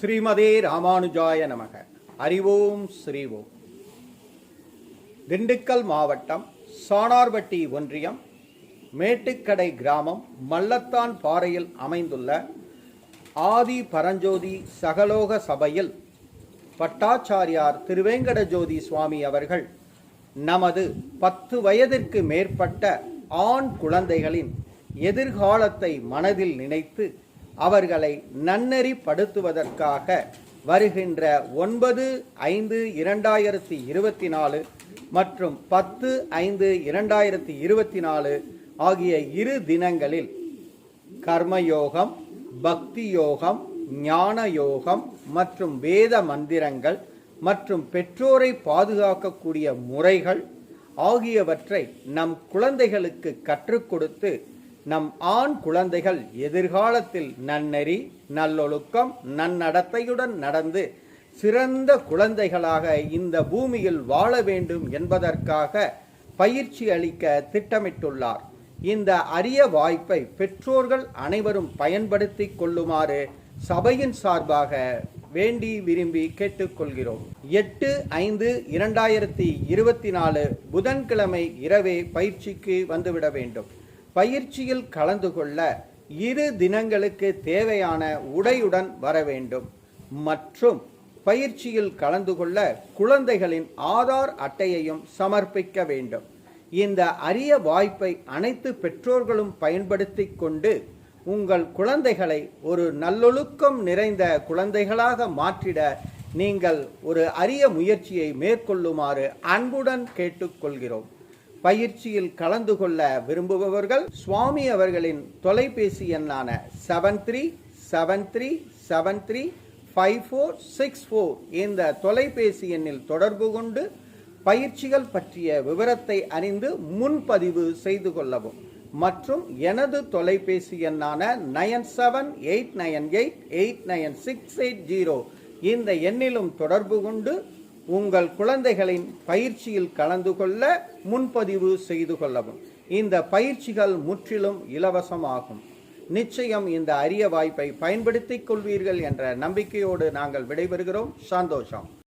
ஸ்ரீமதே ராமானுஜாய நமக. அறிவோம் ஸ்ரீவோம். திண்டுக்கல் மாவட்டம் சானார்பட்டி ஒன்றியம் மேட்டுக்கடை கிராமம் மல்லத்தான் பாறையில் அமைந்துள்ள ஆதி பரஞ்சோதி சகலோக சபையில் பட்டாச்சாரியார் திருவேங்கட ஜோதி சுவாமி அவர்கள் நமது பத்து வயதிற்கு மேற்பட்ட ஆண் குழந்தைகளின் எதிர்காலத்தை மனதில் நினைத்து அவர்களை நன்னெறிப்படுத்துவதற்காக வருகின்ற ஒன்பது ஐந்து இரண்டாயிரத்தி இருபத்தி நாலு மற்றும் பத்து ஐந்து இரண்டாயிரத்தி இருபத்தி நாலு ஆகிய இரு தினங்களில் கர்மயோகம் பக்தி யோகம் ஞான யோகம் மற்றும் வேத மந்திரங்கள் மற்றும் பெற்றோரை பாதுகாக்கக்கூடிய முறைகள் ஆகியவற்றை நம் குழந்தைகளுக்கு கற்றுக் கொடுத்து நம் ஆண் குழந்தைகள் எதிர்காலத்தில் நன்னெறி நல்லொழுக்கம் நன்னடத்தையுடன் நடந்து சிறந்த குழந்தைகளாக இந்த பூமியில் வாழ வேண்டும் என்பதற்காக பயிற்சி அளிக்க திட்டமிட்டுள்ளார். இந்த அரிய வாய்ப்பை பெற்றோர்கள் அனைவரும் பயன்படுத்திக் கொள்ளுமாறு சபையின் சார்பாக வேண்டி விரும்பி கேட்டுக்கொள்கிறோம். எட்டு ஐந்து இரண்டாயிரத்தி இருபத்தி நாலு புதன்கிழமை இரவே பயிற்சிக்கு வந்துவிட வேண்டும். பயிற்சியில் கலந்து கொள்ள இரு தினங்களுக்கு தேவையான உடையுடன் வர வேண்டும். மற்றும் பயிற்சியில் கலந்து கொள்ள குழந்தைகளின் ஆதார் அட்டையையும் சமர்ப்பிக்க வேண்டும். இந்த அரிய வாய்ப்பை அனைத்து பெற்றோர்களும் பயன்படுத்தி கொண்டு உங்கள் குழந்தைகளை ஒரு நல்லொழுக்கம் நிறைந்த குழந்தைகளாக மாற்றிட நீங்கள் ஒரு அரிய முயற்சியை மேற்கொள்ளுமாறு அன்புடன் கேட்டுக்கொள்கிறோம். பயிற்சியில் கலந்து கொள்ள விரும்புபவர்கள் சுவாமி அவர்களின் தொலைபேசி எண்ணான seven three seven three seven three five four six four இந்த தொலைபேசி எண்ணில் தொடர்பு கொண்டு பயிற்சிகள் பற்றிய விவரத்தை அறிந்து முன்பதிவு செய்து கொள்ளவும். மற்றும் எனது தொலைபேசி எண்ணான nine seven eight nine eight eight nine six eight zero இந்த எண்ணிலும் தொடர்பு கொண்டு உங்கள் குழந்தைகளின் பயிற்சியில் கலந்து கொள்ள முன்பதிவு செய்து கொள்ளவும். இந்த பயிற்சிகள் முற்றிலும் இலவசமாகும். நிச்சயம் இந்த அரிய வாய்ப்பை பயன்படுத்திக் கொள்வீர்கள் என்ற நம்பிக்கையோடு நாங்கள் விடைபெறுகிறோம். சந்தோஷம்.